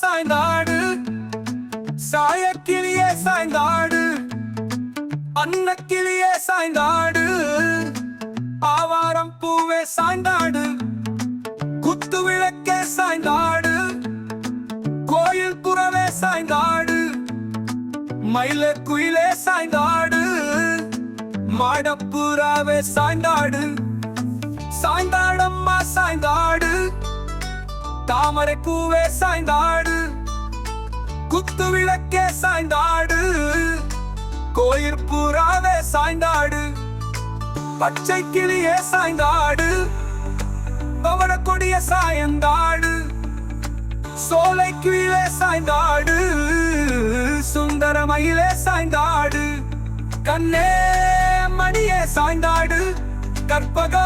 சாய்ந்தாடு. சாயக்கிளியே சாய்ந்தாடு. அன்னக்கிளியே சாய்ந்தாடு. ஆவாரம் பூவே சாய்ந்தாடு. குத்து விளக்கே சாய்ந்தாடு. கோயில் புறவே சாய்ந்தாடு. மயில குயிலே சாய்ந்தாடு. மாடப்புறாவே சாய்ந்தாடு. சாய்ந்தாடம்மா சாய்ந்தாடு. தாமரை பூவே சாய்ந்தாடு. குத்து விளக்கே சாய்ந்தாடு. கோயில் புறாவே சாய்ந்தாடு. பச்சை கிளியே சாய்ந்தாடு. பவள கொடிய சாயந்தாடு. சோலை கீழே சாய்ந்தாடு. சுந்தர மயிலே சாய்ந்தாடு. கண்ணே மணியே சாய்ந்தாடு. கற்பக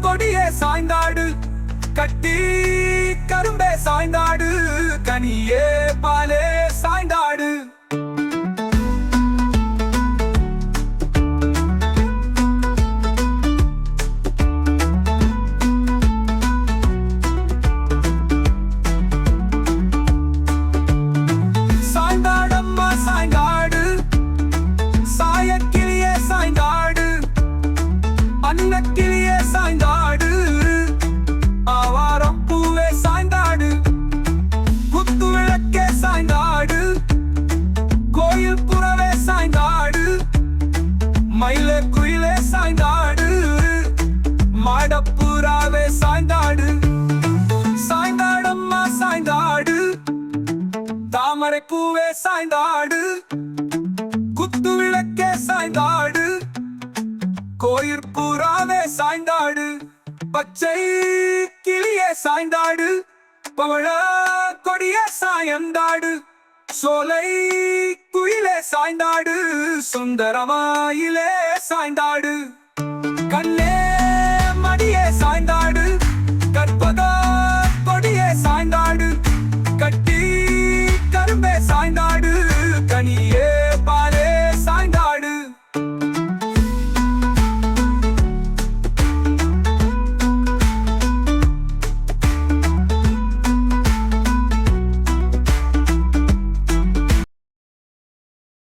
கொடியே சாய்ந்தாடு. கட்டி க சாய்ந்தாடு கனியே பாலே சாய்ந்தாடு. அன்னக்கிளி பூவே சாய்ந்தாடு. குத்து விளக்கே சாய்ந்தாடு. கோயில் புறாவே சாய்ந்தாடு. பச்சை கிளியே சாய்ந்தாடு. பவள கொடிய சாயந்தாடு. சோலை குயிலே சாய்ந்தாடு. சுந்தரமாயிலே சாய்ந்தாடு. கண்ணே